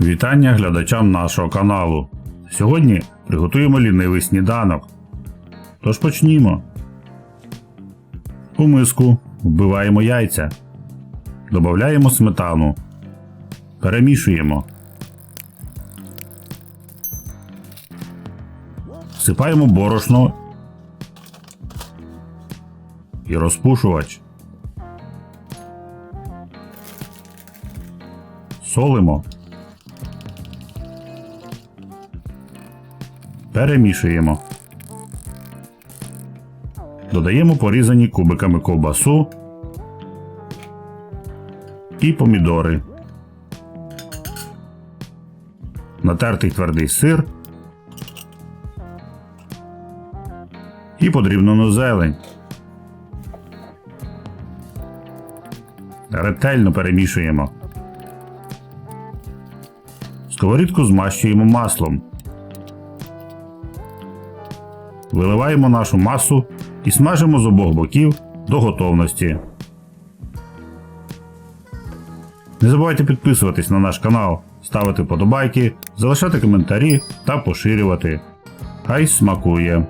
Вітання глядачам нашого каналу. Сьогодні приготуємо лінивий сніданок. Тож почнімо. У миску вбиваємо яйця. Додаємо сметану. Перемішуємо. Всипаємо борошно і розпушувач. Солимо. Перемішуємо. Додаємо порізані кубиками ковбасу і помідори. Натертий твердий сир і подрібнену зелень. Ретельно перемішуємо. Сковорідку змащуємо маслом. Виливаємо нашу масу і смажимо з обох боків до готовності. Не забувайте підписуватись на наш канал, ставити подобайки, залишати коментарі та поширювати. Хай смакує!